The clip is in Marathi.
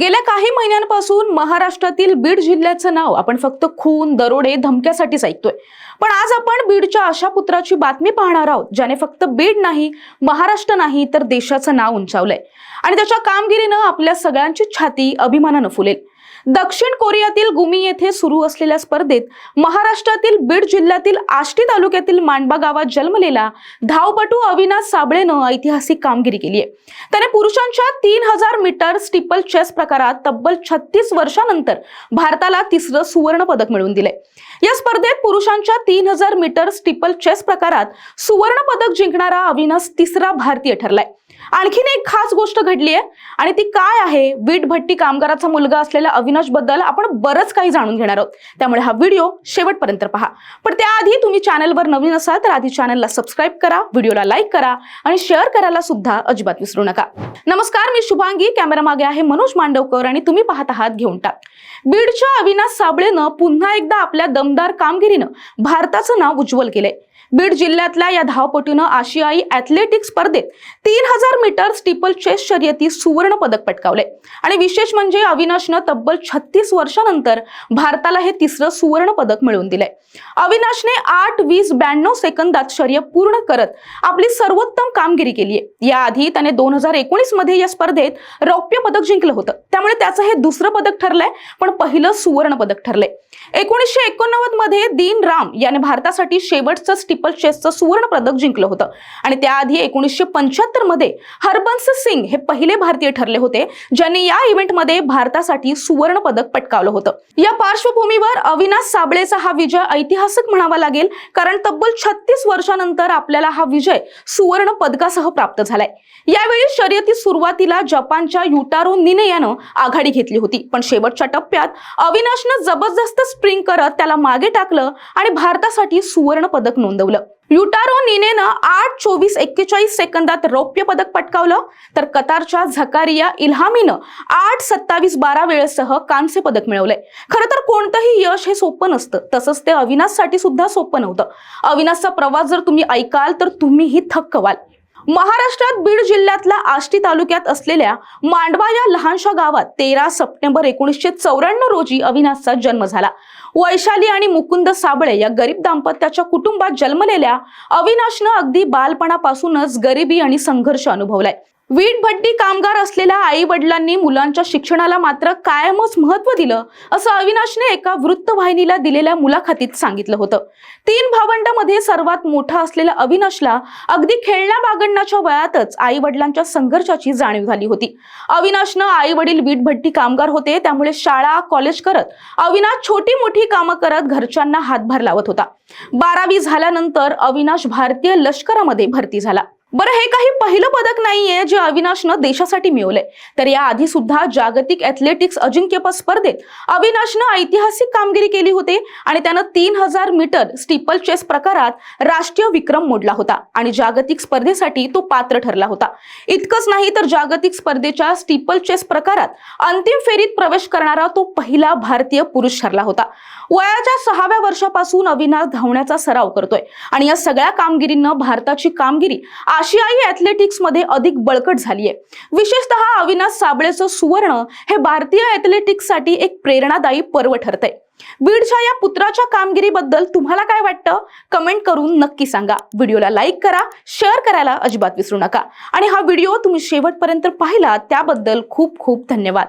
गेल्या काही महिन्यांपासून महाराष्ट्रातील बीड जिल्ह्याचं नाव आपण फक्त खून दरोडे धमक्यासाठीच ऐकतोय. पण आज आपण बीडच्या अशा पुत्राची बातमी पाहणार आहोत ज्याने फक्त बीड नाही महाराष्ट्र नाही तर देशाचं नाव उंचावलंय. आणि त्याच्या कामगिरीनं आपल्या सगळ्यांची छाती अभिमानानं फुलेल. दक्षिण कोरियातील गुमी येथे सुरू असलेल्या स्पर्धेत महाराष्ट्रातील बीड जिल्ह्यातील आष्टी तालुक्यातील मांडबा गावात जन्मलेला धावपटू अविनाश साबळेनं ऐतिहासिक कामगिरी केली आहे. त्याने पुरुषांच्या तीन हजार मीटर स्टिपल चेस प्रकारात तब्बल छत्तीस वर्षानंतर भारताला तिसरं सुवर्ण पदक मिळवून दिलंय. या स्पर्धेत पुरुषांच्या तीन हजार मीटर स्टिपल चेस प्रकारात सुवर्ण पदक जिंकणारा अविनाश तिसरा भारतीय ठरलाय. आणखीन एक खास गोष्ट घडली आहे आणि ती काय आहे? वीट भट्टी कामगाराचा मुलगा असलेल्या अविनाशबद्दल आपण बरंच काही जाणून घेणार आहोत. त्यामुळे हा व्हिडिओ शेवटपर्यंत पहा. पण त्याआधी तुम्ही चॅनलवर नवीन असाल तर आधी चॅनलला सबस्क्राईब करा व्हिडिओला लाईक करा आणि शेअर करायला सुद्धा अजिबात विसरू नका. नमस्कार मी शुभांगी. कॅमेरा मागे आहे मनोज मांडवकर आणि तुम्ही पाहत आहात घेऊन टाक. बीडच्या अविनाश साबळेनं पुन्हा एकदा आपल्या दमदार कामगिरीनं भारताचं नाव उज्ज्वल केलंय. बीड जिल्ह्यातल्या या धावपटूनं आशियाई ऍथलेटिक स्पर्धेत तीन हजार मीटर स्टिपल चेस शर्यतीत सुवर्ण पदक पटकावले. आणि विशेष म्हणजे अविनाशनं तब्बल छत्तीस वर्षानंतर भारताला हे तिसरं सुवर्ण पदक मिळवून दिलंय. अविनाशने आठ वीस ब्याण्णव सेकंदात शर्य पूर्ण करत आपली सर्वोत्तम कामगिरी केली आहे. याआधी त्याने दोन हजार एकोणीसमध्ये या स्पर्धेत रौप्य पदक जिंकलं होतं. त्यामुळे त्याचं हे दुसरं पदक ठरलंय पण पहिलं सुवर्ण पदक ठरलंय. एकोणीसशे एकोणनव्वदमध्ये दीन राम याने भारतासाठी शेवटचं स्टिपल चेसचं सुवर्ण पदक जिंकलं होतं. आणि त्याआधी एकोणीसशे पंच्याहत्तरमध्ये हरबंस सिंग हे पहिले भारतीय ठरले होते ज्यांनी या इव्हेंटमध्ये भारतासाठी सुवर्ण पदक पटकावलं होतं. या पार्श्वभूमीवर अविनाश साबळेचा हा विजय ऐतिहासिक म्हणावा लागेल कारण तब्बल छत्तीस वर्षानंतर आपल्याला हा विजय सुवर्ण पदकासह प्राप्त झालाय. यावेळी शर्यती सुरुवातीला जपानच्या युटारो निने यानं आघाडी घेतली होती पण शेवटच्या टप्प्यात अविनाशनं जबरदस्त स्प्रिंग करत त्याला मागे टाकलं आणि भारतासाठी सुवर्ण पदक नोंदवलं. युटारो निनेनं आठ चोवीस एक्केचाळीस सेकंदात रौप्य पदक पटकावलं. तर कतारच्या झकारिया इल्हामीनं आठ सत्तावीस बारा वेळेसह कांस्य पदक मिळवलंय. खरं तर कोणतंही यश हे सोपं नसतं. तसंच ते अविनाशसाठी सुद्धा सोपं नव्हतं. अविनाशचा प्रवास जर तुम्ही ऐकाल तर तुम्हीही थक्क व्हाल. महाराष्ट्रात बीड जिल्ह्यातल्या आष्टी तालुक्यात असलेल्या मांडवा या लहानशा गावात तेरा सप्टेंबर एकोणीसशे चौऱ्याण्णव रोजी अविनाशचा जन्म झाला. वैशाली आणि मुकुंद साबळे या गरीब दाम्पत्याच्या कुटुंबात जन्मलेल्या अविनाशनं अगदी बालपणापासूनच गरिबी आणि संघर्ष अनुभवलाय. वीट भट्टी कामगार असलेल्या आई वडिलांनी मुलांच्या शिक्षणाला मात्र कायमच महत्त्व दिलं असं अविनाशने एका वृत्तवाहिनीला दिलेल्या मुलाखतीत सांगितलं होतं. तीन भावंडामध्ये सर्वात मोठा असलेल्या अविनाशला अगदी खेळण्या बागडण्याच्या वयातच आई वडिलांच्या संघर्षाची जाणीव झाली होती. अविनाशनं आई वडील वीट भट्टी कामगार होते त्यामुळे शाळा कॉलेज करत अविनाश छोटी मोठी कामं करत घरच्यांना हातभार लावत होता. बारावी झाल्यानंतर अविनाश भारतीय लष्करामध्ये भरती झाला. बरं हे काही पहिलं पदक नाहीये जे अविनाशनं देशासाठी मिळवलंय. तर या आधी सुद्धा जागतिक ॲथलेटिक्स अजिंक्यपद स्पर्धेत अविनाशनं ऐतिहासिक कामगिरी केली होती आणि त्यानं तीन हजार मीटर स्टीपल चेस प्रकारात राष्ट्रीय विक्रम मोडला होता आणि जागतिक स्पर्धेसाठी तो पात्र ठरला होता. इतकंच नाही तर जागतिक स्पर्धेच्या स्टीपल चेस प्रकारात अंतिम फेरीत प्रवेश करणारा तो पहिला भारतीय पुरुष ठरला होता. वयाच्या सहाव्या वर्षापासून अविनाश धावण्याचा सराव करतोय आणि या सगळ्या कामगिरीनं भारताची कामगिरी आशियाई ॲथलेटिक्समध्ये अधिक बळकट झाली आहे. विशेषतः अविनाश साबळेचं सुवर्ण हे भारतीय ॲथलेटिक्ससाठी एक प्रेरणादायी पर्व ठरतंय. बीडच्या या पुत्राच्या कामगिरीबद्दल तुम्हाला काय वाटतं? कमेंट करून नक्की सांगा. व्हिडिओला लाईक करा शेअर करायला अजिबात विसरू नका. आणि हा व्हिडिओ तुम्ही शेवटपर्यंत पाहिला त्याबद्दल खूप खूप धन्यवाद.